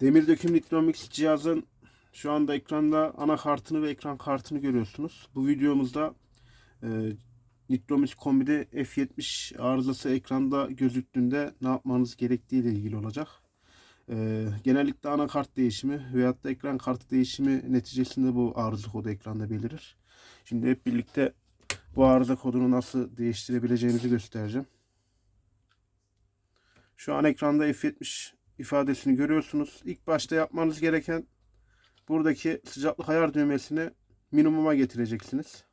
Demir döküm Nitromix cihazın şu anda ekranda anakartını ve ekran kartını görüyorsunuz. Bu videomuzda e, Nitromix kombide F70 arızası ekranda gözüktüğünde ne yapmanız gerektiği ile ilgili olacak. E, genellikle anakart değişimi veyahut da ekran kartı değişimi neticesinde bu arıza kodu ekranda belirir. Şimdi hep birlikte bu arıza kodunu nasıl değiştirebileceğimizi göstereceğim. Şu an ekranda F70 ifadesini görüyorsunuz. İlk başta yapmanız gereken buradaki sıcaklık ayar düğmesini minimuma getireceksiniz.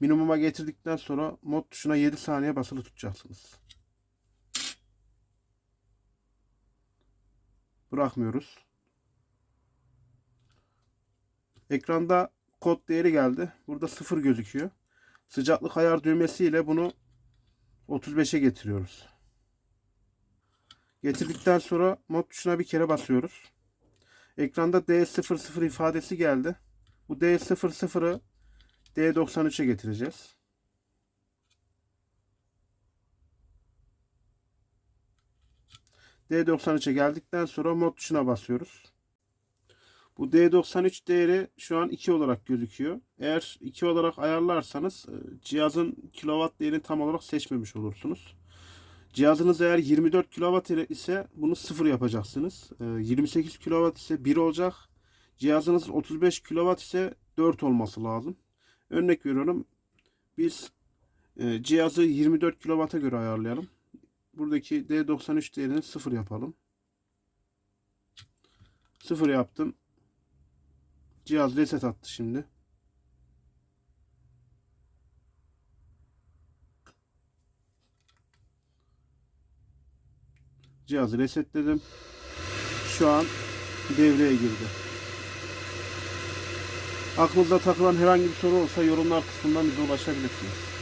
Minimuma getirdikten sonra mod tuşuna 7 saniye basılı tutacaksınız. Bırakmıyoruz. Ekranda kod değeri geldi. Burada 0 gözüküyor. Sıcaklık ayar düğmesiyle bunu 35'e getiriyoruz. Getirdikten sonra mod tuşuna bir kere basıyoruz. Ekranda D00 ifadesi geldi. Bu D00'ı D93'e getireceğiz. D93'e geldikten sonra mod tuşuna basıyoruz. Bu D93 değeri şu an 2 olarak gözüküyor. Eğer 2 olarak ayarlarsanız e, cihazın kilowatt değerini tam olarak seçmemiş olursunuz. Cihazınız eğer 24 kW ise bunu 0 yapacaksınız. E, 28 kW ise 1 olacak. Cihazınız 35 kW ise 4 olması lazım. Örnek veriyorum. Biz e, cihazı 24 kW'a göre ayarlayalım. Buradaki D93 değerini 0 yapalım. 0 yaptım. Cihaz reset attı şimdi. Cihazı resetledim. Şu an devreye girdi. Aklınızda takılan herhangi bir soru olsa yorumlar kısmından bize ulaşabilirsiniz.